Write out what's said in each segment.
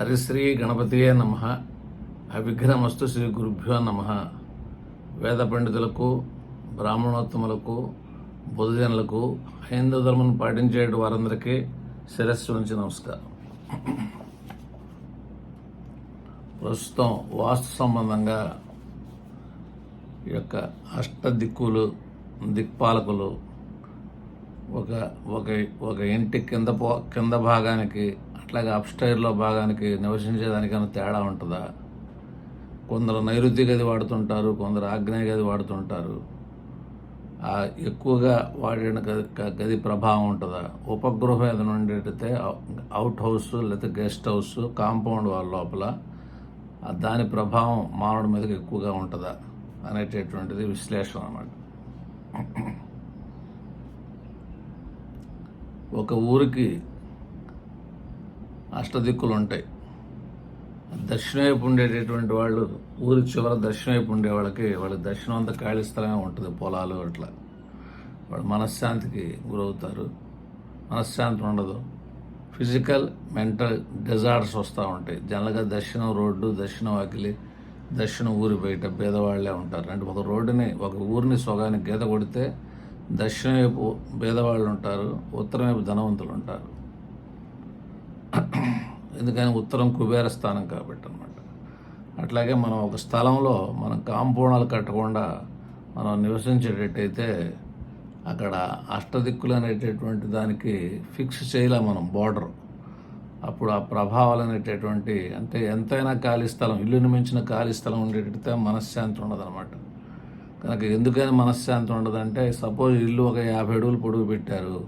హరిశ్రీ గణపతియే నమ. అవిఘ్నమస్తు శ్రీ గురుభ్యో నమ. వేద పండితులకు బ్రాహ్మణోత్తములకు బుధజనులకు హైందవ ధర్మం పాటించే వారందరికీ శిరస్సు నుంచి నమస్కారం. ప్రస్తుతం వాస్తు సంబంధంగా ఈ యొక్క అష్ట దిక్కులు దిక్పాలకులు ఒక ఒక ఒక ఇంటి కింద పో కింద భాగానికి అట్లాగే అప్స్టైర్లో భాగానికి నివసించేదానికైనా తేడా ఉంటుందా? కొందరు నైరుతి గది వాడుతుంటారు కొందరు ఆగ్నేయ గది వాడుతుంటారు. ఆ ఎక్కువగా వాడిన గది గది ప్రభావం ఉంటుందా? ఉపగృహం ఏదైనా ఉండేటైతే అవుట్ హౌస్ లేకపోతే గెస్ట్ హౌస్ కాంపౌండ్ వాళ్ళ లోపల దాని ప్రభావం మానవుడి మీదకి ఎక్కువగా ఉంటుందా? అనేటటువంటిది విశ్లేషణ అన్నమాట. ఒక ఊరికి అష్టదిక్కులు ఉంటాయి దక్షిణ వైపు ఉండేటటువంటి వాళ్ళు ఊరి చివర దర్శనం వైపు ఉండే వాళ్ళకి వాళ్ళ దక్షిణం అంతా ఖాళీ స్థలమే ఉంటుంది పొలాలు అట్లా. వాళ్ళు మనశ్శాంతికి గురవుతారు. మనశ్శాంతి ఉండదు. ఫిజికల్ మెంటల్ డిజార్డర్స్ వస్తూ ఉంటాయి. జనరల్గా దక్షిణం రోడ్డు దక్షిణం వాకిలి దక్షిణం ఊరి బయట పేదవాళ్ళే ఉంటారు. అంటే ఒక రోడ్డుని ఒక ఊరిని సొగానికి గీత కొడితే దక్షిణ వైపు బీదవాళ్ళు ఉంటారు ఉత్తరం వైపు ధనవంతులు ఉంటారు. ఎందుకని ఉత్తరం కుబేర స్థానం కాబట్టి అనమాట అట్లాగే మనం ఒక స్థలంలో మనం కాంపౌండాలు కట్టకుండా మనం నివసించేటట్టయితే అక్కడ అష్టదిక్కులు అనేటటువంటి దానికి ఫిక్స్ చేయలే మనం బార్డర్. అప్పుడు ఆ ప్రభావాలు అనేటటువంటి అంటే ఎంతైనా ఖాళీ స్థలం ఇల్లుని మించిన ఖాళీ స్థలం ఉండేటట్టు మనశ్శాంతి ఉండదన్నమాట. కనుక ఎందుకని మనశ్శాంతి ఉండదంటే సపోజ్ ఇల్లు ఒక యాభై అడుగులు పొడుగు పెట్టారు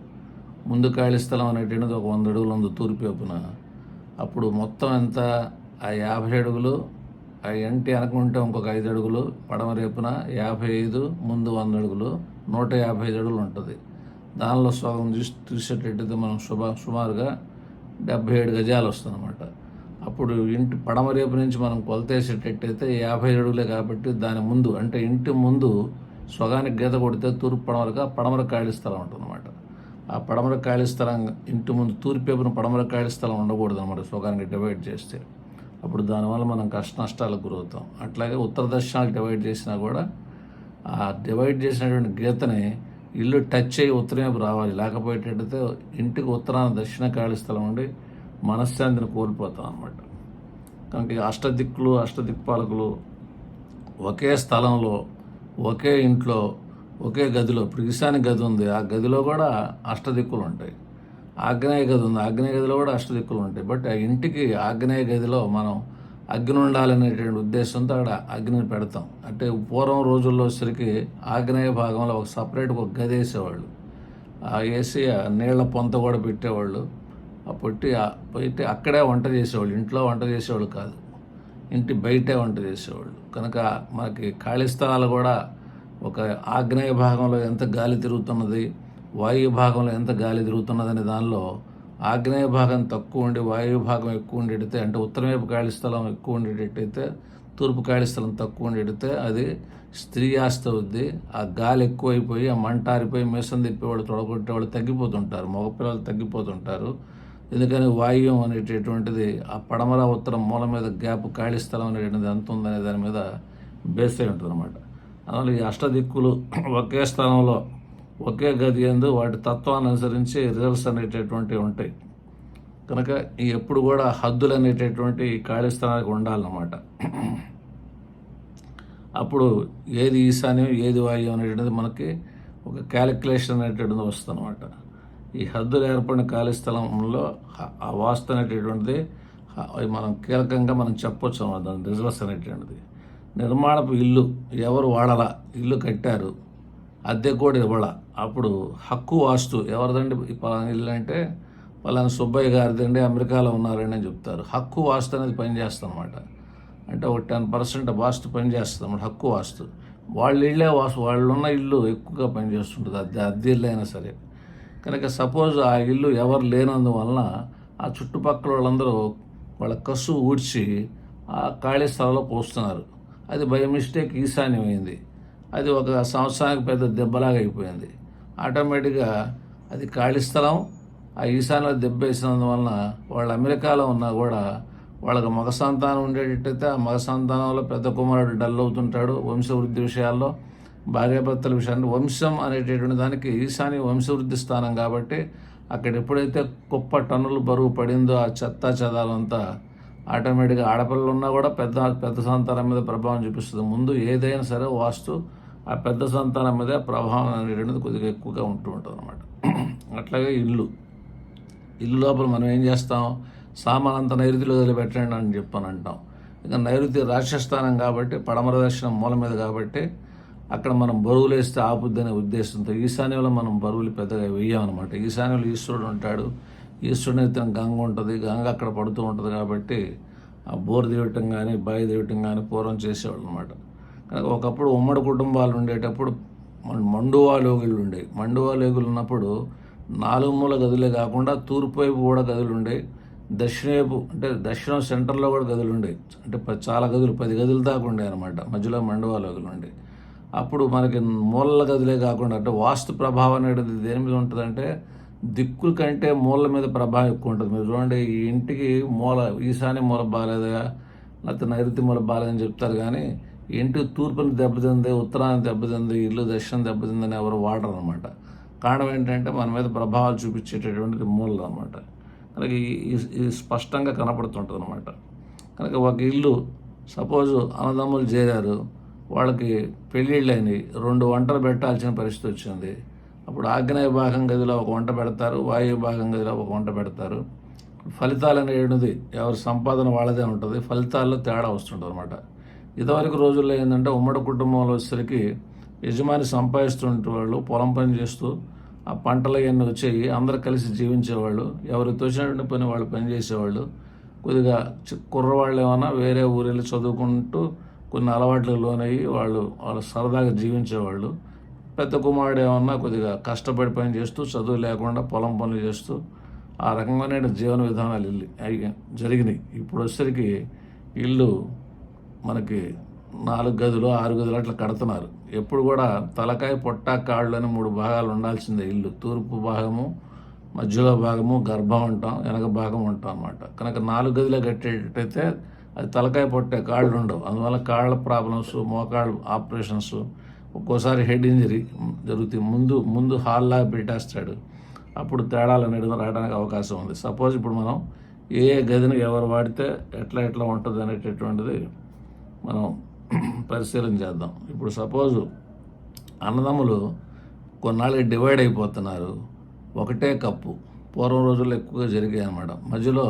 ముందు ఖాళీ స్థలం అనేటువంటిది ఒక వంద అడుగులు ఉంది తూర్పు వైపున. అప్పుడు మొత్తం ఎంత? ఆ యాభై అడుగులు. ఆ ఎంటి అనుకుంటే ఇంకొక ఐదు అడుగులు. పడమ రేపున యాభై ఐదు ముందు వంద అడుగులు. నూట యాభై ఐదు అడుగులు ఉంటుంది. దానిలో సగం చూసి చూసేటట్టయితే మనం సుమా సుమారుగా డెబ్బై ఏడు గజాలు వస్తుందన్నమాట. అప్పుడు ఇంటి పడమ రేపు నుంచి మనం కొలతేసేటట్టయితే యాభై అడుగులే కాబట్టి దాని ముందు అంటే ఇంటి ముందు స్వగానికి గీత కొడితే తూర్పు పడమరగా పడమర ఖాళీ స్థలం ఉంటుందన్నమాట. ఆ పడమర ఖాళీ స్థలం ఇంటి ముందు తూర్పేపున వైపున పడమర ఖాళీ స్థలం ఉండకూడదు అనమాట స్వగానికి డివైడ్ చేస్తే. అప్పుడు దానివల్ల మనం కష్ట నష్టాలకు గురవుతాం. అట్లాగే ఉత్తర దక్షిణాలకు డివైడ్ చేసినా కూడా ఆ డివైడ్ చేసినటువంటి గీతని ఇల్లు టచ్ అయ్యి ఉత్తరమేపు రావాలి. లేకపోయేటట్టయితే ఇంటికి ఉత్తరాన దక్షిణ ఖాళీ స్థలం ఉండి మనశ్శాంతిని కోల్పోతాం అన్నమాట. కనుక అష్టదిక్కులు అష్టదిక్పాలకులు ఒకే స్థలంలో ఒకే ఇంట్లో ఒకే గదిలో ఇప్పుడు ఈశాన్య గది ఉంది. ఆ గదిలో కూడా అష్టదిక్కులు ఉంటాయి. ఆగ్నేయ గది ఉంది. ఆగ్నేయ గదిలో కూడా అష్టదిక్కులు ఉంటాయి. బట్ ఆ ఇంటికి ఆగ్నేయ గదిలో మనం అగ్ని ఉండాలనేటువంటి ఉద్దేశంతో అక్కడ అగ్నిని పెడతాం. అంటే పూర్వం రోజుల్లో సరికి ఆగ్నేయ భాగంలో ఒక సపరేట్ ఒక గది వేసేవాళ్ళు. ఆ వేసి ఆ నీళ్ళ పొంత కూడా పెట్టేవాళ్ళు. ఆ పొట్టి పెట్టి అక్కడే వంట చేసేవాళ్ళు. ఇంట్లో వంట చేసేవాళ్ళు కాదు. ఇంటి బయటే వంట చేసేవాళ్ళు. కనుక మనకి ఖాళీ స్థలాలు కూడా ఒక ఆగ్నేయ భాగంలో ఎంత గాలి తిరుగుతున్నది వాయు భాగంలో ఎంత గాలి తిరుగుతున్నది అనే దానిలో ఆగ్నేయ భాగం తక్కువ ఉండి వాయు భాగం ఎక్కువ ఉండేటైతే అంటే ఉత్తరం వైపు ఖాళీ స్థలం ఎక్కువ ఉండేటట్టయితే తూర్పు ఖాళీ స్థలం తక్కువ ఉండేటైతే అది స్త్రీ ఆస్తి అవుద్ది ఆ గాలి ఎక్కువైపోయి ఆ మంట ఆరిపోయి మిషన్ తిప్పేవాళ్ళు తొడగొట్టేవాళ్ళు తగ్గిపోతుంటారు మగపిల్లలు తగ్గిపోతుంటారు. ఎందుకని వాయువ్యం అనేటటువంటిది ఆ పడమర ఉత్తరం మూల మీద గ్యాప్ ఖాళీ స్థలం అనేటువంటిది ఎంత ఉందనే దాని మీద బేస్ అయి ఉంటుంది అనమాట అందులో ఈ అష్టదిక్కులు ఒకే స్థలంలో ఒకే గది ఎందు వాటి తత్వాన్ని అనుసరించి రిజల్ట్స్ అనేటటువంటివి ఉంటాయి. కనుక ఎప్పుడు కూడా హద్దులు అనేటటువంటి ఈ ఖాళీ స్థలానికి ఉండాలన్నమాట. అప్పుడు ఏది ఈశాన్యం ఏది వాయువు అనేటువంటిది మనకి ఒక క్యాలిక్యులేషన్ అనేటువంటిది వస్తుందన్నమాట. ఈ హద్దులు ఏర్పడిన ఖాళీ స్థలంలో ఆ వాస్తు అనేటటువంటిది మనం కీలకంగా మనం చెప్పొచ్చు అన్నమాట. దాని రిజల్ట్స్ అనేటువంటిది. నిర్మాణపు ఇల్లు ఎవరు వాడాల? ఇల్లు కట్టారు. అద్దె కూడా ఇవ్వాల. అప్పుడు హక్కు వాస్తు. ఎవరిదండి పలానా ఇల్లు అంటే? పలానా సుబ్బయ్య గారిదండి అమెరికాలో ఉన్నారండి అని చెప్తారు. హక్కు వాస్తు అనేది పనిచేస్తుంది అనమాట అంటే ఒక టెన్ పర్సెంట్ వాస్తు పనిచేస్తుంది అన్నమాట హక్కు వాస్తు. వాళ్ళ ఇళ్ళే వాస్తు. వాళ్ళు ఉన్న ఇల్లు ఎక్కువగా పనిచేస్తుంటుంది. అద్దె అద్దె ఇల్లు అయినా సరే. కనుక సపోజ్ ఆ ఇల్లు ఎవరు లేనందువలన ఆ చుట్టుపక్కల వాళ్ళందరూ వాళ్ళ కసు ఊడ్చి ఆ ఖాళీ స్థలంలో పోస్తున్నారు. అది బై మిస్టేక్ ఈశాన్యమైంది. అది ఒక సంవత్సరానికి పెద్ద దెబ్బలాగా అయిపోయింది. ఆటోమేటిక్గా అది ఖాళీ స్థలం ఆ ఈశాన్యలో దెబ్బ వేసినందువలన వాళ్ళు అమెరికాలో ఉన్నా కూడా వాళ్ళకి మగ సంతానం ఉండేటట్టయితే ఆ మగ సంతానంలో పెద్ద కుమారుడు డల్ అవుతుంటాడు వంశవృద్ధి విషయాల్లో. భార్యాభర్తల విషయాన్ని వంశం అనేటటువంటి దానికి ఈశాన్య వంశవృద్ధి స్థానం కాబట్టి అక్కడ ఎప్పుడైతే కుప్ప టన్నులు బరువు పడిందో ఆ చెత్త చెదాలంతా ఆటోమేటిక్గా ఆడపిల్లలు ఉన్నా కూడా పెద్ద పెద్ద సంతానం మీద ప్రభావం చూపిస్తుంది. ముందు ఏదైనా సరే వాస్తు ఆ పెద్ద సంతానం మీద ప్రభావం అనేటువంటిది కొద్దిగా ఎక్కువగా ఉంటూ ఉంటుంది అనమాట అట్లాగే ఇల్లు. ఇల్లు లోపల మనం ఏం చేస్తాం? సామాన్ అంతా నైరుతిలో వదిలిపెట్టండి అని చెప్పని అంటాం. ఇంకా నైరుతి రాక్షస్థానం కాబట్టి పడమర దర్శనం మూల మీద కాబట్టి అక్కడ మనం బరువులు వేస్తే ఆపుద్ది అనే ఉద్దేశంతో ఈశాన్యంలో మనం బరువులు పెద్దగా వేయమన్నమాట. ఈశాన్యంలో ఈశ్వరుడు ఉంటాడు. ఈశ్వరునితం గంగ ఉంటుంది గంగ అక్కడ పడుతూ ఉంటుంది కాబట్టి ఆ బోర్ దేవటం కానీ బాయి దివటం కానీ పూర్వం చేసేవాళ్ళు అనమాట కనుక ఒకప్పుడు ఉమ్మడి కుటుంబాలు ఉండేటప్పుడు మండువాలోగులు మండువా ఉండేవి మండువాలోగులు ఉన్నప్పుడు నాలుగు మూల గదులే కాకుండా తూర్పు వైపు కూడా గదులు ఉండేవి దక్షిణ వైపు అంటే దక్షిణం సెంటర్లో కూడా గదులు ఉండేవి అంటే ప- చాలా గదులు పది గదులు దాకా ఉండే అనమాట మధ్యలో మండువాలోగులు ఉండేవి అప్పుడు మనకి మూలల గదులే కాకుండా అంటే వాస్తు ప్రభావం అనేది దేని మీద ఉంటుందంటే దిక్కుల కంటే మూలల మీద ప్రభావం ఎక్కువ ఉంటుంది. మీరు చూడండి ఈ ఇంటికి మూల ఈశాన్య మూల బాగాలేదా లేకపోతే నైరుతి మూల బాగాలేదని చెప్తారు కానీ ఇంటి తూర్పుని దెబ్బతింది ఉత్తరాన్ని దెబ్బతింది ఇల్లు దక్షిణం దెబ్బతిందని ఎవరు వాడరు అనమాట కారణం ఏంటంటే మన మీద ప్రభావాలు చూపించేటటువంటిది మూలలు అనమాట కనుక ఇది స్పష్టంగా కనపడుతుంటుంది అనమాట కనుక ఒక ఇల్లు సపోజ్ అన్నదమ్ములు చేరారు వాళ్ళకి పెళ్ళిళ్ళని రెండు వంటలు పెట్టాల్సిన పరిస్థితి వచ్చింది. అప్పుడు ఆగ్నేయ భాగం గదిలో ఒక వంట పెడతారు వాయు భాగం గదిలో ఒక వంట పెడతారు. ఫలితాలు అనేది ఎవరి సంపాదన వాళ్ళదే ఉంటుంది. ఫలితాల్లో తేడా వస్తుంటుంది అనమాట ఇదివరకు రోజుల్లో ఏంటంటే ఉమ్మడి కుటుంబంలో వచ్చేసరికి యజమాని సంపాదిస్తుంటే వాళ్ళు పొలం పని చేస్తూ ఆ పంటలు అవన్నీ వచ్చేవి అందరు కలిసి జీవించేవాళ్ళు ఎవరు తోచినటువంటి పని వాళ్ళు పని చేసేవాళ్ళు. కొద్దిగా కుర్రవాళ్ళు ఏమైనా వేరే ఊరు వెళ్ళి చదువుకుంటూ కొన్ని అలవాట్లకు లోనయ్యి వాళ్ళు వాళ్ళు సరదాగా జీవించేవాళ్ళు. పెద్ద కుమారుడు ఏమన్నా కొద్దిగా కష్టపడి పని చేస్తూ చదువు లేకుండా పొలం పనులు చేస్తూ ఆ రకంగానే జీవన విధానాలు ఇల్లు జరిగినాయి. ఇప్పుడు వచ్చేసరికి ఇల్లు మనకి నాలుగు గదులు ఆరు గదులు అట్లా కడుతున్నారు. ఎప్పుడు కూడా తలకాయ పొట్ట కాళ్ళు అని మూడు భాగాలు ఉండాల్సిందే ఇల్లు. తూర్పు భాగము మధ్యలో భాగము గర్భం ఉంటాం వెనక భాగం ఉంటాం అన్నమాట. కనుక నాలుగు గదిలో కట్టేటట్టయితే అది తలకాయ పొట్టే కాళ్ళు ఉండవు. అందువల్ల కాళ్ళ ప్రాబ్లమ్స్ మోకాళ్ళు ఆపరేషన్స్ ఒక్కోసారి హెడ్ ఇంజరీ జరుగుతుంది. ముందు ముందు హాల్లా పెట్టేస్తాడు. అప్పుడు తేడాలు అనేది రావడానికి అవకాశం ఉంది. సపోజ్ ఇప్పుడు మనం ఏ ఏ గదిని ఎవరు వాడితే ఎట్లా ఎట్లా ఉంటుంది అనేటటువంటిది మనం పరిశీలన చేద్దాం. ఇప్పుడు సపోజు అన్నదమ్ములు కొన్నాళ్ళకి డివైడ్ అయిపోతున్నారు. ఒకటే కప్పు. పూర్వం రోజుల్లో ఎక్కువగా జరిగాయి అన్నమాట. మధ్యలో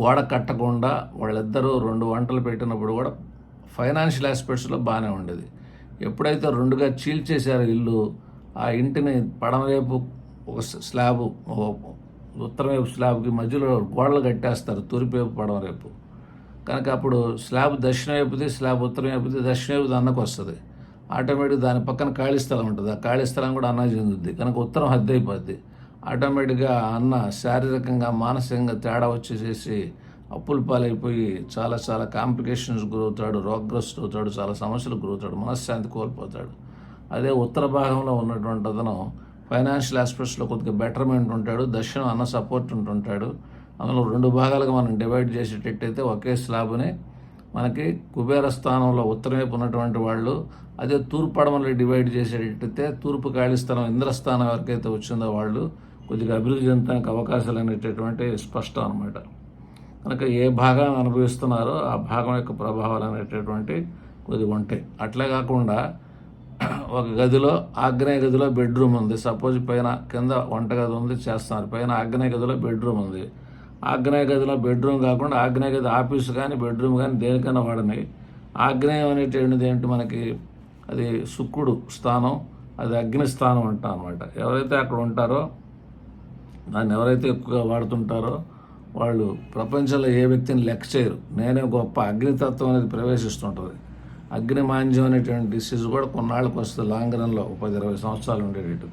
గోడ కట్టకుండా వాళ్ళిద్దరూ రెండు వంటలు పెట్టినప్పుడు కూడా ఫైనాన్షియల్ ఆస్పెక్ట్స్లో బాగానే ఉండేది. ఎప్పుడైతే రెండుగా చీల్చేశారో ఇల్లు ఆ ఇంటిని పడమవైపు ఒక స్లాబ్ ఉత్తరం వైపు స్లాబ్కి మధ్యలో గోడలు కట్టేస్తారు తూర్పువైపు పడమ వైపు కనుక అప్పుడు స్లాబ్ దక్షిణ వైపుది స్లాబ్ ఉత్తరం వైపుది దక్షిణ వైపుది అన్నకు వస్తుంది. ఆటోమేటిక్ దాని పక్కన ఖాళీ స్థలం ఉంటుంది. ఆ ఖాళీ స్థలం కూడా అన్న చెందుద్ది. కనుక ఉత్తరం హద్దు అయిపోద్ది. ఆటోమేటిక్గా అన్న శారీరకంగా మానసికంగా తేడా వచ్చేసేసి అప్పుల పాలైపోయి చాలా చాలా కాంప్లికేషన్స్ గురవుతాడు రోగ్రస్ట్ అవుతాడు చాలా సమస్యలు గురవుతాడు మనశ్శాంతి కోల్పోతాడు. అదే ఉత్తర భాగంలో ఉన్నటువంటి అతను ఫైనాన్షియల్ ఆస్పెక్ట్స్లో కొద్దిగా బెటర్మెంట్ ఉంటాడు దక్షిణం అన్న సపోర్ట్ ఉంటుంటాడు. అందులో రెండు భాగాలుగా మనం డివైడ్ చేసేటట్టయితే ఒకే స్లాబ్ని మనకి కుబేర స్థానంలో ఉత్తరం వైపు ఉన్నటువంటి వాళ్ళు అదే తూర్పు డివైడ్ చేసేటట్టయితే తూర్పు కాళీస్థానం ఇంద్రస్థానం ఎవరికైతే వచ్చిందో వాళ్ళు కొద్దిగా అభివృద్ధి చెందడానికి అవకాశాలు అనేటటువంటి స్పష్టం అనమాట కనుక ఏ భాగాన్ని అనుభవిస్తున్నారో ఆ భాగం యొక్క ప్రభావాలు అనేటటువంటి కొద్ది ఉంటాయి. అట్లే కాకుండా ఒక గదిలో ఆగ్నేయ గదిలో బెడ్రూమ్ ఉంది. సపోజ్ పైన కింద వంటగది ఉంది చేస్తున్నారు. పైన ఆగ్నేయ గదిలో బెడ్రూమ్ ఉంది. ఆగ్నేయ గదిలో బెడ్రూమ్ కాకుండా ఆగ్నేయ గది ఆఫీస్ కానీ బెడ్రూమ్ కానీ దేనికైనా వాడని. ఆగ్నేయం అనేటువంటిది ఏంటి మనకి? అది శుక్రుడు స్థానం అది అగ్ని స్థానం అంటాం అనమాట ఎవరైతే అక్కడ ఉంటారో దాన్ని ఎవరైతే ఎక్కువగా వాడుతుంటారో వాళ్ళు ప్రపంచంలో ఏ వ్యక్తిని లెక్క చేయరు. నేనే గొప్ప అగ్నితత్వం అనేది ప్రవేశిస్తుంటుంది. అగ్నిమాంద్యం అనేటువంటి డిసీజ్ కూడా కొన్నాళ్ళకి వస్తుంది లాంగ్ రన్లో పది ఇరవై సంవత్సరాలు ఉండేటట్టు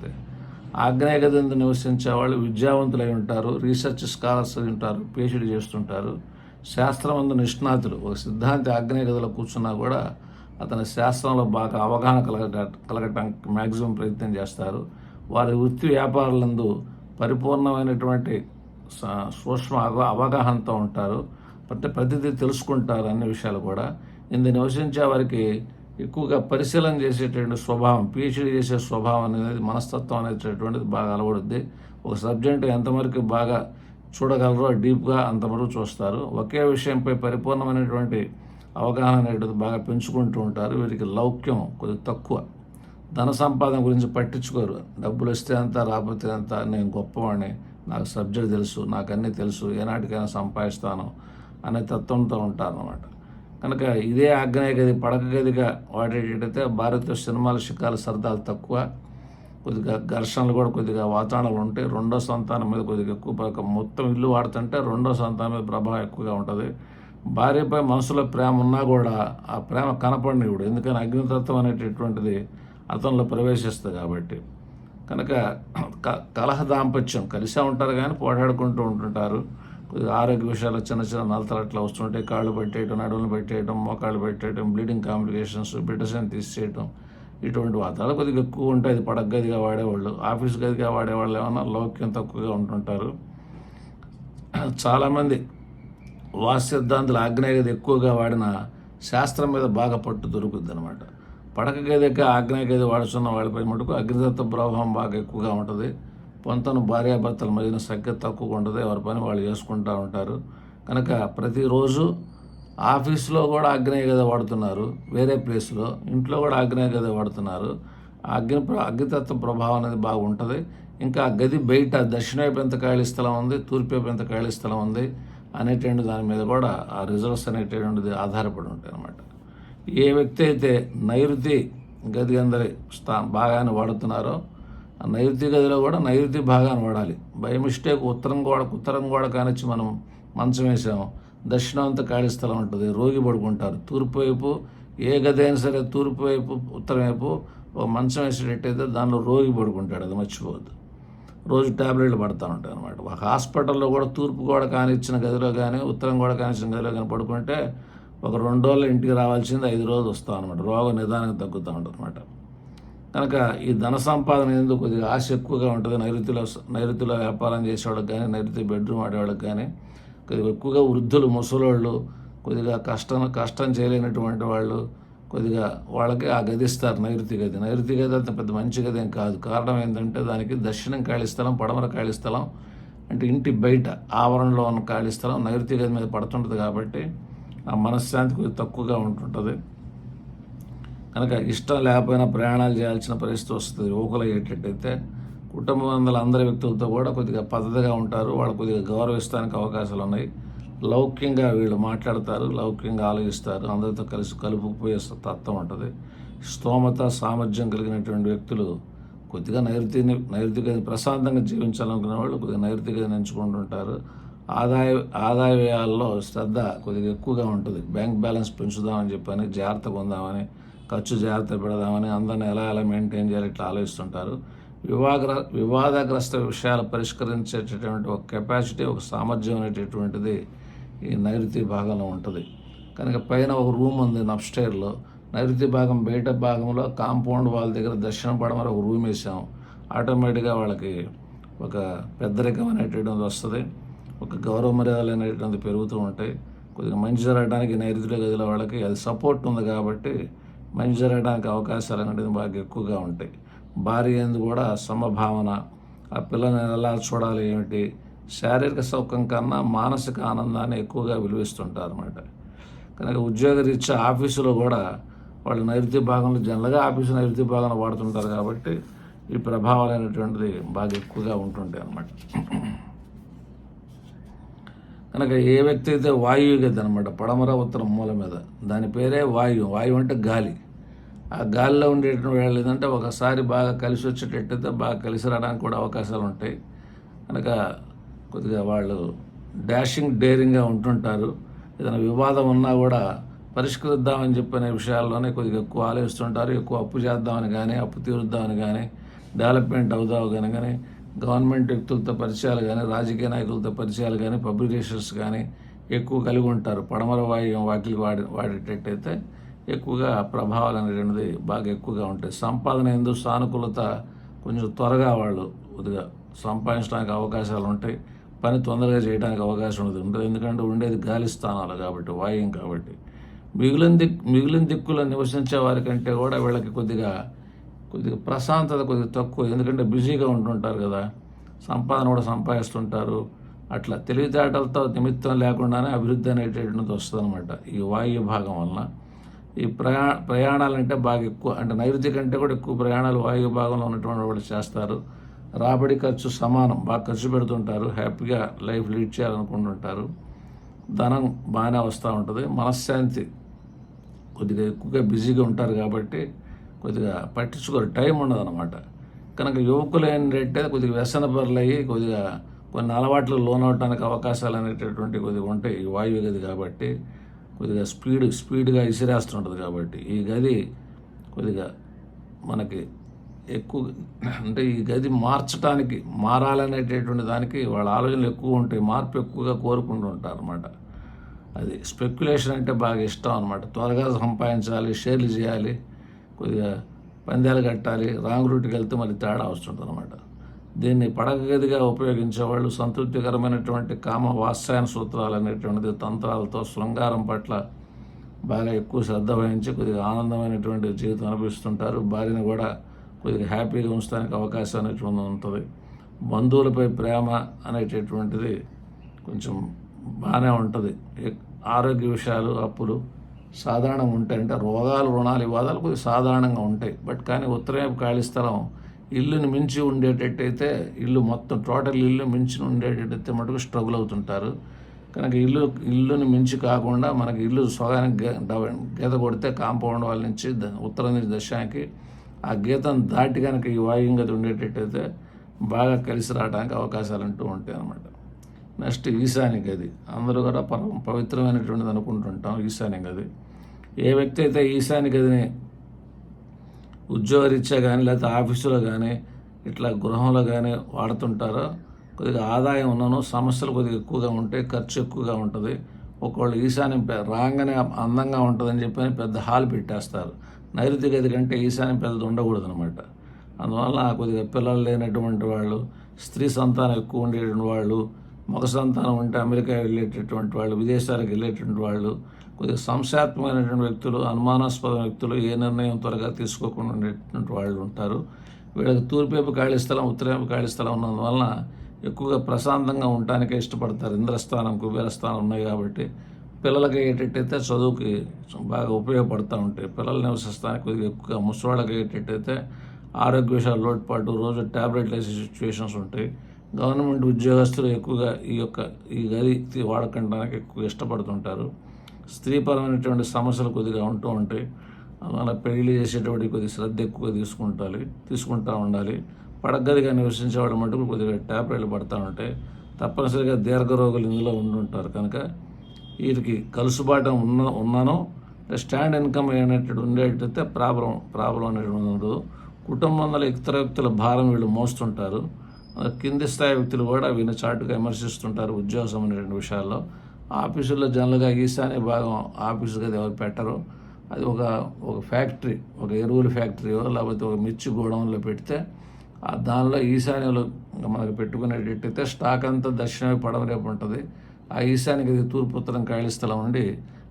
ఆగ్నేయ గది నివసించే వాళ్ళు విద్యావంతులై ఉంటారు రీసెర్చ్ స్కాలర్స్ ఉంటారు పిహెచ్డి చేస్తుంటారు. శాస్త్రమందు నిష్ణాతులు. ఒక సిద్ధాంతి ఆగ్నేయ గదిలో కూర్చున్నా కూడా అతని శాస్త్రంలో బాగా అవగాహన కలగ కలగటానికి మ్యాక్సిమం ప్రయత్నం చేస్తారు. వారి వృత్తి వ్యాపారాలందు పరిపూర్ణమైనటువంటి సూక్ష్మ అవగాహనతో ఉంటారు. ప్రతి ప్రతిదీ తెలుసుకుంటారు అన్ని విషయాలు కూడా. ఇందు నివసించే వారికి ఎక్కువగా పరిశీలన చేసేటువంటి స్వభావం పిహెచ్డీ చేసే స్వభావం అనేది మనస్తత్వం అనేటటువంటిది బాగా అలవడుద్ది. ఒక సబ్జెక్ట్ ఎంతవరకు బాగా చూడగలరో డీప్గా అంతవరకు చూస్తారు. ఒకే విషయంపై పరిపూర్ణమైనటువంటి అవగాహన అనేటువంటిది బాగా పెంచుకుంటూ ఉంటారు. వీరికి లౌక్యం కొద్దిగా తక్కువ. ధన సంపాదన గురించి పట్టించుకోరు. డబ్బులు వస్తే అంత రాకపోతే అంత నేను గొప్పవాడిని నాకు సబ్జెక్ట్ తెలుసు నాకు అన్నీ తెలుసు ఏనాటికైనా సంపాదిస్తాను అనే తత్వంతో ఉంటారు కనుక ఇదే ఆగ్నేయ గది పడక గదిగా వాడేటట్టయితే భారత సినిమాల శిఖాలు సరదాలు తక్కువ కొద్దిగా ఘర్షణలు కూడా కొద్దిగా వాతావరణాలు ఉంటాయి రెండో సంతానం మీద కొద్దిగా ఎక్కువ మొత్తం ఇల్లు వాడుతుంటే రెండో సంతానం మీద ప్రభావం ఎక్కువగా ఉంటుంది. భార్యపై మనసులో ప్రేమ ఉన్నా కూడా ఆ ప్రేమ కనపడినప్పుడు ఎందుకని? అగ్నితత్వం అనేటటువంటిది అతనిలో ప్రవేశిస్తుంది కాబట్టి. కనుక కలహ దాంపత్యం కలిసే ఉంటారు కానీ పోటాడుకుంటూ ఉంటుంటారు. కొద్దిగా ఆరోగ్య విషయాలు చిన్న చిన్న నలతలు అట్లా వస్తుంటాయి కాళ్ళు పెట్టేయటం నడువులు పెట్టేయటం మోకాళ్ళు పెట్టేయటం బ్లీడింగ్ కాంప్లికేషన్స్ బిడ్డసని తీసేయటం ఇటువంటి వాతావరణం కొద్దిగా ఎక్కువ ఉంటాయి. ఇది పడక గదిగా వాడేవాళ్ళు. ఆఫీస్ గదిగా వాడేవాళ్ళు ఏమన్నా లౌక్యం తక్కువగా ఉంటుంటారు. చాలామంది వాస్తు సిద్ధాంతులు ఆగ్నేయ గది ఎక్కువగా వాడిన శాస్త్రం మీద బాగా పట్టు దొరుకుద్ది అనమాట పడక గది యొక్క ఆగ్నేయ గది వాడుతున్న వాడిపై మటుకు అగ్నిదత్త ప్రభావం బాగా ఎక్కువగా ఉంటుంది. పొంతను భార్యాభర్తల మధ్యన సఖ్యత తక్కువగా ఉంటుంది. ఎవరి పని వాళ్ళు చేసుకుంటూ ఉంటారు. కనుక ప్రతిరోజు ఆఫీస్లో కూడా ఆగ్నేయ గది వాడుతున్నారు. వేరే ప్లేస్లో ఇంట్లో కూడా ఆగ్నేయ గది వాడుతున్నారు. అగ్ని ప్ర- అగ్నితత్వ ప్రభావం అనేది బాగుంటుంది ఇంకా ఆ గది బయట దక్షిణవైపు ఎంత ఖాళీ స్థలం ఉంది తూర్పువైపు ఎంత ఖాళీ స్థలం ఉంది అనేటువంటి దాని మీద కూడా ఆ రిజల్ట్స్ అనేటువంటిది ఆధారపడి ఉంటాయి అన్నమాట ఏ వ్యక్తి అయితే నైరుతి గది అందరి స్థా భాగాన్ని వాడుతున్నారో ఆ నైరుతి గదిలో కూడా నైరుతి భాగాన్ని వాడాలి. బై మిస్టేక్ ఉత్తరం గోడ ఉత్తరం గోడ కానిచ్చి మనం మంచం వేసాము. దక్షిణం ఖాళీ స్థలం ఉంటుంది. రోగి పడుకుంటారు. తూర్పు వైపు ఏ గది అయినా సరే తూర్పు వైపు ఉత్తరం వైపు ఒక మంచం వేసేటట్టయితే దానిలో రోగి పడుకుంటాడు. అది మర్చిపోవద్దు. రోజు ట్యాబ్లెట్లు పడతా ఉంటాయి అనమాట ఒక హాస్పిటల్లో కూడా తూర్పు గోడ కానిచ్చిన గదిలో కానీ ఉత్తరం గోడ కానిచ్చిన గదిలో కానీ పడుకుంటే ఒక రెండు రోజులు ఇంటికి రావాల్సింది ఐదు రోజులు వస్తాం అనమాట రోగం నిదానంగా తగ్గుతూ ఉంటుంది అనమాట కనుక ఈ ధన సంపాదన ఎందుకు కొద్దిగా ఆశ ఎక్కువగా ఉంటుంది. నైరుతిలో నైరుతిలో వ్యాపారం చేసేవాళ్ళకి కానీ నైరుతి బెడ్రూమ్ ఆడేవాళ్ళకి కానీ కొద్దిగా ఎక్కువగా వృద్ధులు ముసలోళ్ళు కొద్దిగా కష్టం కష్టం చేయలేనటువంటి వాళ్ళు కొద్దిగా వాళ్ళకి ఆ గది ఇస్తారు నైరుతి గది. నైరుతి గది అంత పెద్ద మంచి గది ఏం కాదు. కారణం ఏంటంటే దానికి దక్షిణం ఖాళీ స్థలం పడమర ఖాళీ స్థలం అంటే ఇంటి బయట ఆవరణలో ఉన్న ఖాళీ స్థలం నైరుతి గది మీద పడుతుంటుంది కాబట్టి ఆ మనశ్శాంతి కొద్దిగా తక్కువగా ఉంటుంటుంది. కనుక ఇష్టం లేకపోయినా ప్రయాణాలు చేయాల్సిన పరిస్థితి వస్తుంది. యువకులు అయ్యేటట్టయితే కుటుంబం అందరి అందరి వ్యక్తులతో కూడా కొద్దిగా పద్ధతిగా ఉంటారు. వాళ్ళు కొద్దిగా గౌరవిస్తానికి అవకాశాలు ఉన్నాయి. లౌక్యంగా వీళ్ళు మాట్లాడతారు లౌక్యంగా ఆలోచిస్తారు. అందరితో కలిసి కలుపుకుపోయే తత్వం ఉంటుంది. స్తోమత సామర్థ్యం కలిగినటువంటి వ్యక్తులు కొద్దిగా నైరుతిని నైరుతిగా ప్రశాంతంగా జీవించాలనుకునే వాళ్ళు కొద్దిగా నైరుతిగా ఎంచుకుంటుంటారు ఆదాయ ఆదాయ వ్యయాల్లో శ్రద్ధ కొద్దిగా ఎక్కువగా ఉంటుంది. బ్యాంక్ బ్యాలెన్స్ పెంచుదామని చెప్పని జాగ్రత్త పొందామని ఖర్చు జాగ్రత్త పెడదామని అందరిని ఎలా ఎలా మెయింటైన్ చేయాలి ఇట్లా ఆలోచిస్తుంటారు. వివాగ్ర వివాదగ్రస్త విషయాలు పరిష్కరించేటటువంటి ఒక కెపాసిటీ ఒక సామర్థ్యం అనేటటువంటిది ఈ నైరుతి భాగంలో ఉంటుంది. కనుక పైన ఒక రూమ్ ఉంది అప్స్టైర్లో నైరుతి భాగం బయట భాగంలో కాంపౌండ్ వాళ్ళ దగ్గర దర్శనం పడమని ఒక రూమ్ వేసాం. ఆటోమేటిక్గా వాళ్ళకి ఒక పెద్దరికం అనేటటువంటిది వస్తుంది. ఒక గౌరవ మర్యాదలు అనేటువంటిది పెరుగుతూ ఉంటాయి. కొద్దిగా మంచి జరగడానికి నైరుతిలో గదిలో వాళ్ళకి అది సపోర్ట్ ఉంది కాబట్టి మంచి జరగడానికి అవకాశాలు అనేటివి బాగా ఎక్కువగా ఉంటాయి. భార్య ఎందు కూడా సమభావన ఆ పిల్లని ఎలా చూడాలి ఏమిటి శారీరక సౌఖ్యం కన్నా మానసిక ఆనందాన్ని ఎక్కువగా విలువిస్తుంటారు అనమాట కనుక ఉద్యోగరీత్యా ఆఫీసులో కూడా వాళ్ళు నైరుతి భాగంలో జనరల్గా ఆఫీసు నైరుతి భాగంలో వాడుతుంటారు కాబట్టి ఈ ప్రభావాలు అనేటువంటిది బాగా ఎక్కువగా ఉంటుంటాయి అన్నమాట కనుక ఏ వ్యక్తి అయితే వాయువు గది అనమాట పడమర ఉత్తరం మూల మీద దాని పేరే వాయువు. వాయువు అంటే గాలి. ఆ గాలిలో ఉండేటువంటి వాళ్ళు ఏంటంటే ఒకసారి బాగా కలిసి వచ్చేటట్టయితే బాగా కలిసి రావడానికి కూడా అవకాశాలు ఉంటాయి. కనుక కొద్దిగా వాళ్ళు డాషింగ్ డేరింగ్గా ఉంటుంటారు. ఏదైనా వివాదం ఉన్నా కూడా పరిష్కరిద్దామని చెప్పిన విషయాల్లోనే కొద్దిగా ఎక్కువ ఆలోచిస్తుంటారు. ఎక్కువ అప్పు చేద్దామని కానీ అప్పు తీరుద్దామని కానీ డెవలప్మెంట్ అవుదావు కానీ కానీ గవర్నమెంట్ వ్యక్తులతో పరిచయాలు కానీ రాజకీయ నాయకులతో పరిచయాలు కానీ పబ్లికేషన్స్ కానీ ఎక్కువ కలిగి ఉంటారు. పడమర వాయువ్యం వాకిలి వాడి వాడేటట్టయితే ఎక్కువగా ప్రభావాలు అనేటువంటిది బాగా ఎక్కువగా ఉంటాయి. సంపాదన ఎందు సానుకూలత కొంచెం త్వరగా వాళ్ళు కొద్దిగా సంపాదించడానికి అవకాశాలు ఉంటాయి. పని తొందరగా చేయడానికి అవకాశం ఉండదు. ఉంటుంది. ఎందుకంటే ఉండేది గాలి స్థానాలు కాబట్టి వాయుం కాబట్టి. మిగిలిన దిక్ మిగిలిన దిక్కులో నివసించే వారికంటే కూడా వీళ్ళకి కొద్దిగా కొద్దిగా ప్రశాంతత కొద్దిగా తక్కువ ఎందుకంటే బిజీగా ఉంటుంటారు కదా. సంపాదన కూడా సంపాదిస్తుంటారు. అట్లా తెలివితేటలతో నిమిత్తం లేకుండానే అభివృద్ధి అనేటటువంటిది వస్తుంది ఈ వాయు భాగం వలన. ఈ ప్రయా ప్రయాణాలంటే బాగా ఎక్కువ అంటే నైరుతి కంటే కూడా ఎక్కువ ప్రయాణాలు వాయు భాగంలో ఉన్నటువంటి వాళ్ళు చేస్తారు. రాబడి ఖర్చు సమానం బాగా ఖర్చు పెడుతుంటారు హ్యాపీగా లైఫ్ లీడ్ చేయాలనుకుంటుంటారు. ధనం బాగానే వస్తూ ఉంటుంది. మనశ్శాంతి కొద్దిగా ఎక్కువగా బిజీగా ఉంటారు కాబట్టి కొద్దిగా పట్టించుకోరు. టైం ఉండదు అనమాట కనుక యువకులు ఏంటంటే కొద్దిగా వ్యసన పరులయ్యి కొద్దిగా కొన్ని అలవాట్లు లోనవటానికి అవకాశాలు అనేటటువంటి కొద్దిగా ఉంటాయి. ఈ వాయువు గది కాబట్టి కొద్దిగా స్పీడ్ స్పీడ్గా ఇసిరేస్తుంటుంది కాబట్టి ఈ గది కొద్దిగా మనకి ఎక్కువ అంటే ఈ గది మార్చడానికి మారాలనేటటువంటి దానికి వాళ్ళ ఆలోచనలు ఎక్కువ ఉంటాయి. మార్పు ఎక్కువగా కోరుకుంటూ ఉంటారు అనమాట అది స్పెక్యులేషన్ అంటే బాగా ఇష్టం అనమాట త్వరగా సంపాదించాలి షేర్లు చేయాలి కొద్దిగా పందాలు కట్టాలి రాంగ్ రూట్కి వెళ్తే మళ్ళీ తేడా వస్తుంటుంది అనమాట దీన్ని పడక గదిగా ఉపయోగించే వాళ్ళు సంతృప్తికరమైనటువంటి కామ వాత్సాయన సూత్రాలు అనేటువంటిది తంత్రాలతో శృంగారం పట్ల బాగా ఎక్కువ శ్రద్ధ వహించి కొద్దిగా ఆనందమైనటువంటి జీవితం అనిపిస్తుంటారు భార్యను కూడా కొద్దిగా హ్యాపీగా ఉంచడానికి అవకాశం అనేటువంటి ఉంటుంది. బంధువులపై ప్రేమ అనేటటువంటిది కొంచెం బాగానే ఉంటుంది. ఆరోగ్య విషయాలు అప్పులు సాధారణంగా ఉంటాయి. అంటే రోగాలు రుణాలు వివాదాలు కొద్దిగా సాధారణంగా ఉంటాయి. బట్ కానీ ఉత్తరవైపు ఖాళీ స్థలం. ఇల్లుని మించి ఉండేటట్టయితే ఇల్లు మొత్తం టోటల్ ఇల్లు మించి ఉండేటట్టయితే మటుకు స్ట్రగుల్ అవుతుంటారు. కనుక ఇల్లు ఇల్లుని మించి కాకుండా మనకి ఇల్లు సగానికి గీత కొడితే కాంపౌండ్ వాళ్ళ నుంచి ఉత్తరం నుంచి దశానికి ఆ గీతను దాటి కనుక ఈ వాయుంగతి ఉండేటట్టయితే బాగా కలిసి రావడానికి అవకాశాలు అంటూ ఉంటాయి అన్నమాట నెక్స్ట్ ఈశాన్య గది. అందరూ కూడా పర పవిత్రమైనటువంటిది అనుకుంటుంటాం ఈశాన్య గది. ఏ వ్యక్తి అయితే ఈశాన్య గదిని ఉద్యోగరీత్యా కానీ లేకపోతే ఆఫీసులో కానీ ఇట్లా గృహంలో కానీ వాడుతుంటారో కొద్దిగా ఆదాయం ఉన్నను సమస్యలు కొద్దిగా ఎక్కువగా ఉంటాయి ఖర్చు ఎక్కువగా ఉంటుంది. ఒకళ్ళు ఈశాన్యం రాగానే అందంగా ఉంటుందని చెప్పని పెద్ద హాల్ పెట్టేస్తారు. నైరుతి గది కంటే ఈశాన్యం పెద్దది ఉండకూడదు అనమాట అందువల్ల కొద్దిగా పిల్లలు లేనటువంటి వాళ్ళు స్త్రీ సంతానం ఎక్కువ ఉండేటువంటి వాళ్ళు మగ సంతానం ఉంటే అమెరికా వెళ్ళేటటువంటి వాళ్ళు విదేశాలకు వెళ్ళేటటువంటి వాళ్ళు కొద్దిగా సంశయాత్మకమైనటువంటి వ్యక్తులు అనుమానాస్పద వ్యక్తులు ఏ నిర్ణయం త్వరగా తీసుకోకుండా ఉండేటువంటి వాళ్ళు ఉంటారు. వీళ్ళకి తూర్పేపు ఖాళీ స్థలం ఉత్తరేపు ఖాళీ స్థలం ఉన్నందువలన ఎక్కువగా ప్రశాంతంగా ఉండటానికే ఇష్టపడతారు. ఇంద్రస్థానం కుబేరస్థానం ఉన్నాయి కాబట్టి పిల్లలకి అయ్యేటట్టయితే చదువుకి బాగా ఉపయోగపడుతూ ఉంటాయి. పిల్లలు నివసిస్తానికి కొద్దిగా ఎక్కువగా ముసవాళ్ళకి అయ్యేటట్టయితే ఆరోగ్య విషయాలు లోటుపాటు రోజు ట్యాబ్లెట్లు వేసే సిచ్యువేషన్స్ ఉంటాయి. గవర్నమెంట్ ఉద్యోగస్తులు ఎక్కువగా ఈ యొక్క ఈ గది వాడకండానికి ఎక్కువ ఇష్టపడుతుంటారు. స్త్రీపరమైనటువంటి సమస్యలు కొద్దిగా ఉంటూ ఉంటాయి. అలా పెళ్ళి చేసేటువంటి కొద్దిగా శ్రద్ధ ఎక్కువగా తీసుకుంటాలి తీసుకుంటూ ఉండాలి. పడగదిగా నివసించేవాడు మటుకు కొద్దిగా ట్యాబ్లెట్లు పడతా ఉంటాయి తప్పనిసరిగా దీర్ఘరోగులు ఇందులో ఉండుంటారు కనుక వీరికి కలుసుబాటం ఉన్న ఉన్నానో స్టాండ్ ఇన్కమ్ అనేటువంటి ఉండేటైతే ప్రాబ్లం ప్రాబ్లం అనేటువంటి ఉండదు. కుటుంబంలో ఇతర వ్యక్తుల భారం వీళ్ళు మోస్తుంటారు. కింది స్థాయి వ్యక్తులు కూడా వీళ్ళని చాటుగా విమర్శిస్తుంటారు ఉద్యోగ సంబంధించిన విషయాల్లో. ఆఫీసుల్లో జనరల్గా ఈశాన్య భాగం ఆఫీసు గది ఎవరు పెట్టరు. అది ఒక ఒక ఫ్యాక్టరీ ఒక ఎరువుల ఫ్యాక్టరీయో లేకపోతే ఒక మిర్చి గోడౌన్లో పెడితే ఆ దానిలో ఈశాన్యంలో మనకు పెట్టుకునేటట్టయితే స్టాక్ అంతా దక్షిణ పడమరేపు ఉంటుంది. ఆ ఈశాన్య గది తూర్పు ఉత్తరం ఖాళీ స్థలం ఉండి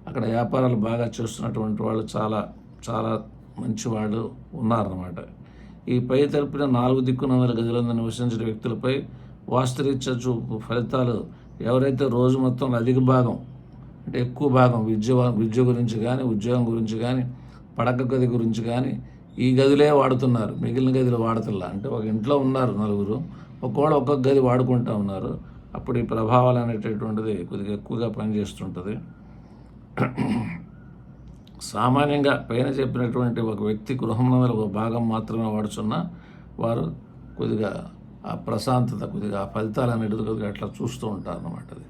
అక్కడ వ్యాపారాలు బాగా చేస్తున్నటువంటి వాళ్ళు చాలా చాలా మంచి వాళ్ళు ఉన్నారన్నమాట. ఈ పై తరపున నాలుగు దిక్కునందల గదులందు నివసించిన వ్యక్తులపై వాస్తురీత్యా చూపు ఫలితాలు ఎవరైతే రోజు మొత్తం అధిక భాగం అంటే ఎక్కువ భాగం విద్య విద్య గురించి కానీ ఉద్యోగం గురించి కానీ పడక గది గురించి కానీ ఈ గదిలే వాడుతున్నారు. మిగిలిన గదిలు వాడతల్లా? అంటే ఒక ఇంట్లో ఉన్నారు నలుగురు ఒక్కోడ ఒక్కొక్క గది వాడుకుంటూ ఉన్నారు అప్పుడు ఈ ప్రభావాలు అనేటటువంటిది కొద్దిగా ఎక్కువగా పనిచేస్తుంటుంది. సామాన్యంగా పైన చెప్పినటువంటి ఒక వ్యక్తి గృహంలో ఒక భాగం మాత్రమే వాడుచున్నా వారు కొద్దిగా ఆ ప్రశాంతత కొద్దిగా ఆ ఫలితాలు అనేది కొద్దిగా అట్లా చూస్తూ ఉంటారు అన్నమాట అది.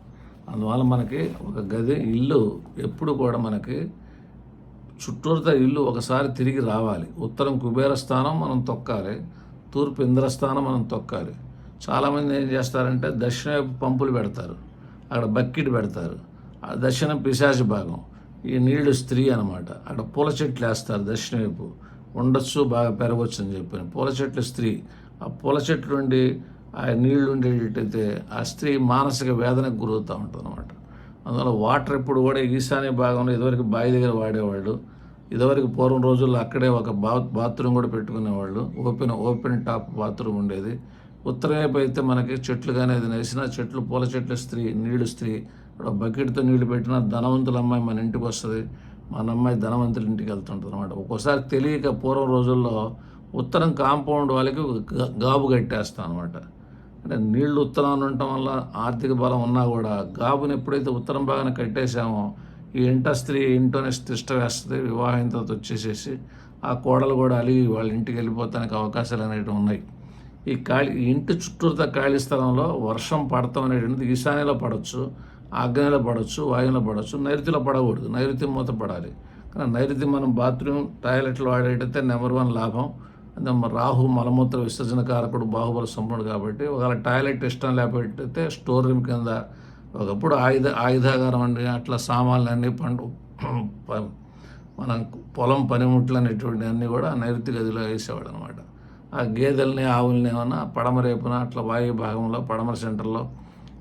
అందువల్ల మనకి ఒక గది ఇల్లు ఎప్పుడు కూడా మనకి చుట్టూరుతా ఇల్లు ఒకసారి తిరిగి రావాలి. ఉత్తరం కుబేర స్థానం మనం తొక్కాలి తూర్పు ఇంద్రస్థానం మనం తొక్కాలి. చాలామంది ఏం చేస్తారంటే దక్షిణ వైపు పంపులు పెడతారు అక్కడ బకెట్ పెడతారు. ఆ దక్షిణం పిశాచి భాగం. ఈ నీళ్ళు స్త్రీ అనమాట అక్కడ పూల చెట్లు వేస్తారు దక్షిణ వైపు. ఉండొచ్చు బాగా పెరగవచ్చు అని చెప్పాను. పూల చెట్లు స్త్రీ. ఆ పూల చెట్లు ఉండి ఆ నీళ్ళు ఉండేటట్టయితే ఆ స్త్రీ మానసిక వేదనకు గురవుతూ ఉంటుంది అనమాట అందువల్ల వాటర్ ఇప్పుడు కూడా ఈశాన్య భాగంలో ఇదివరకు బావి దగ్గర వాడేవాళ్ళు. ఇదివరకు పూర్వం రోజుల్లో అక్కడే ఒక బా బాత్రూమ్ కూడా పెట్టుకునేవాళ్ళు. ఓపెన్ ఓపెన్ టాప్ బాత్రూమ్ ఉండేది. ఉత్తరం వైపు అయితే మనకి చెట్లు కానీ అది వేసినా చెట్లు పూల చెట్లు స్త్రీ నీళ్ళు స్త్రీ. ఇక్కడ బకెట్తో నీళ్ళు పెట్టినా ధనవంతుల అమ్మాయి మన ఇంటికి వస్తుంది. మన అమ్మాయి ధనవంతుల ఇంటికి వెళ్తుంటుంది అనమాట ఒక్కోసారి తెలియక పూర్వం రోజుల్లో ఉత్తరం కాంపౌండ్ వాళ్ళకి గాబు కట్టేస్తాం అనమాట అంటే నీళ్ళు ఉత్తరాన్ని ఉండటం వల్ల ఆర్థిక బలం ఉన్నా కూడా గాబుని ఎప్పుడైతే ఉత్తరం భాగాన కట్టేశామో ఈ ఇంట స్త్రీ ఇంట్లోనే తిష్ట వేస్తుంది వివాహం తర్వాత వచ్చేసేసి ఆ కోడలు కూడా అలిగి వాళ్ళ ఇంటికి వెళ్ళిపోతానికి అవకాశాలు అనేవి ఉన్నాయి. ఈ ఖాళీ ఇంటి చుట్టూరుత ఖాళీ స్థలంలో వర్షం పడతాం అనేటువంటిది ఈశాన్యలో పడవచ్చు ఆగ్నేయలో పడవచ్చు వాయువులో పడవచ్చు నైరుతిలో పడకూడదు. నైరుతి మూత పడాలి కానీ నైరుతి మనం బాత్రూమ్ టాయిలెట్లు వాడేటైతే నెంబర్ వన్ లాభం. అంటే రాహు మలమూత్ర విసర్జన కారకుడు బాహుబల సంపూర్ణ కాబట్టి ఒకవేళ టాయిలెట్ ఇష్టం లేకపోతే స్టోర్ రూమ్ కింద ఒకప్పుడు ఆయుధ ఆయుధాగారం అండి అట్లా సామాన్లు అన్నీ పండు ప- మనం పొలం పనిముట్లు అనేటువంటి అన్నీ కూడా నైరుతి గదిలో వేసేవాడు అనమాట ఆ గేదెల్ని ఆవుల్ని ఏమన్నా పడమరేపున అట్లా వాయు భాగంలో పడమర సెంటర్లో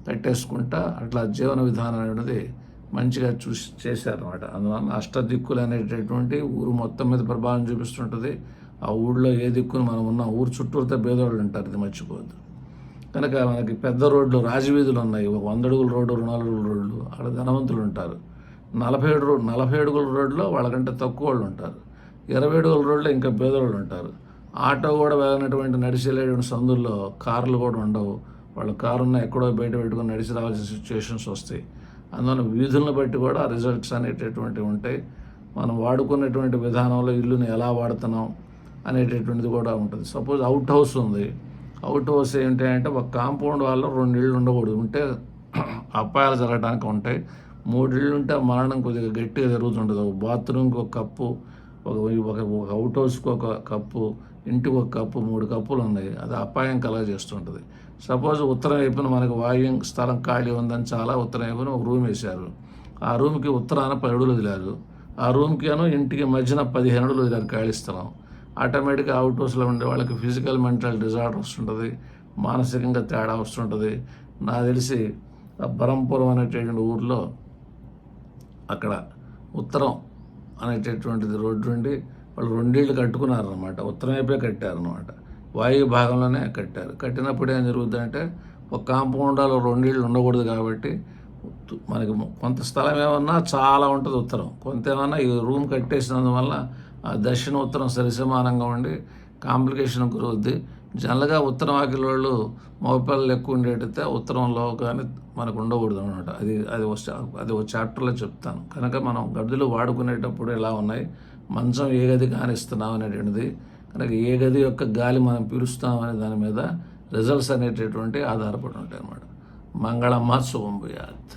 కట్టేసుకుంటా అట్లా జీవన విధానం అనేది మంచిగా చూసి చేశారనమాట అందువల్ల అష్టదిక్కులు అనేటటువంటి ఊరు మొత్తం మీద ప్రభావం చూపిస్తుంటుంది. ఆ ఊళ్ళో ఏ దిక్కును మనం ఉన్న ఊరు చుట్టూరుతో భేదవాళ్ళు ఉంటారు ఇది మర్చిపోవద్దు. కనుక మనకి పెద్ద రోడ్లు రాజవీధులు ఉన్నాయి. ఒక వంద అడుగుల రోడ్డు రెండు అడుగుల రోడ్లు అక్కడ ధనవంతులు ఉంటారు. నలభై ఏడు రోడ్ నలభై అడుగుల రోడ్లో వాళ్ళకంటే తక్కువ వాళ్ళు ఉంటారు. ఇరవై అడుగుల రోడ్లో ఇంకా పేదవాళ్ళు ఉంటారు. ఆటో కూడా వెళ్ళినటువంటి నడిచేలేటువంటి సందుల్లో కార్లు కూడా ఉండవు. వాళ్ళ కారు ఉన్న ఎక్కడో బయట పెట్టుకొని నడిచి రావాల్సిన సిచ్యువేషన్స్ వస్తాయి. అందువల్ల వీధులను బట్టి కూడా రిజల్ట్స్ అనేటటువంటివి ఉంటాయి. మనం వాడుకునేటువంటి విధానంలో ఇల్లుని ఎలా వాడుతున్నాం అనేటటువంటిది కూడా ఉంటుంది. సపోజ్ అవుట్ హౌస్ ఉంది. అవుట్ హౌస్ ఏంటి అంటే ఒక కాంపౌండ్ వాళ్ళు రెండు ఇళ్ళు ఉండకూడదు. ఉంటే అపాయాలు జరగడానికి ఉంటాయి. మూడు ఇళ్ళు ఉంటే మరణం కొద్దిగా గట్టిగా జరుగుతుంటుంది. ఒక బాత్రూమ్కి ఒక కప్పు ఒక ఒక ఒక అవుట్ హౌస్కి ఒక కప్పు ఇంటికి ఒక కప్పు మూడు కప్పులు ఉన్నాయి. అది అపాయం కలగజేస్తుంటుంది. సపోజ్ ఉత్తరం వైపున మనకు వాయు స్థలం ఖాళీ ఉందని చాలా ఉత్తరం వైపున ఒక రూమ్ వేశారు. ఆ రూమ్కి ఉత్తరాన పది అడుగులు వదిలారు. ఆ రూమ్కి అను ఇంటికి మధ్యన పదిహేను అడుగులు వదిలారు ఖాళీ స్థలం. ఆటోమేటిక్గా అవుట్ హౌస్లో ఉండే వాళ్ళకి ఫిజికల్ మెంటల్ డిజార్డర్ వస్తుంటుంది. మానసికంగా తేడా వస్తుంటుంది. నాకు తెలిసి బరంపురం అనేటటువంటి ఊర్లో అక్కడ ఉత్తరం అనేటటువంటిది రోడ్డు నుండి వాళ్ళు రెండేళ్ళు కట్టుకున్నారనమాట ఉత్తరం వైపే కట్టారనమాట వాయు భాగంలోనే కట్టారు. కట్టినప్పుడు ఏం జరుగుతుందంటే ఒక కాంపౌండాలో రెండేళ్ళు ఉండకూడదు కాబట్టి మనకి కొంత స్థలం ఏమన్నా చాలా ఉంటుంది ఉత్తరం. కొంత ఏమన్నా ఈ రూమ్ కట్టేసినందువల్ల ఆ దక్షిణ ఉత్తరం సరిసమానంగా ఉండి కాంప్లికేషన్ గురవుద్ది జనరల్గా ఉత్తరం ఆకిల వాళ్ళు మగపిల్లలు ఎక్కువ ఉండేటైతే ఉత్తరంలో కానీ మనకు ఉండకూడదు అనమాట అది అది ఒక చా- అది ఒక చాప్టర్లో చెప్తాను. కనుక మనం గదులు వాడుకునేటప్పుడు ఎలా ఉన్నాయి? మంచం ఏ గది కానిస్తున్నాం అనేటువంటిది కనుక ఏ గది యొక్క గాలి మనం పిలుస్తామనే దాని మీద రిజల్ట్స్ అనేటటువంటి ఆధారపడి ఉంటాయి అన్నమాట మంగళమ్మ శుభం భూయాత్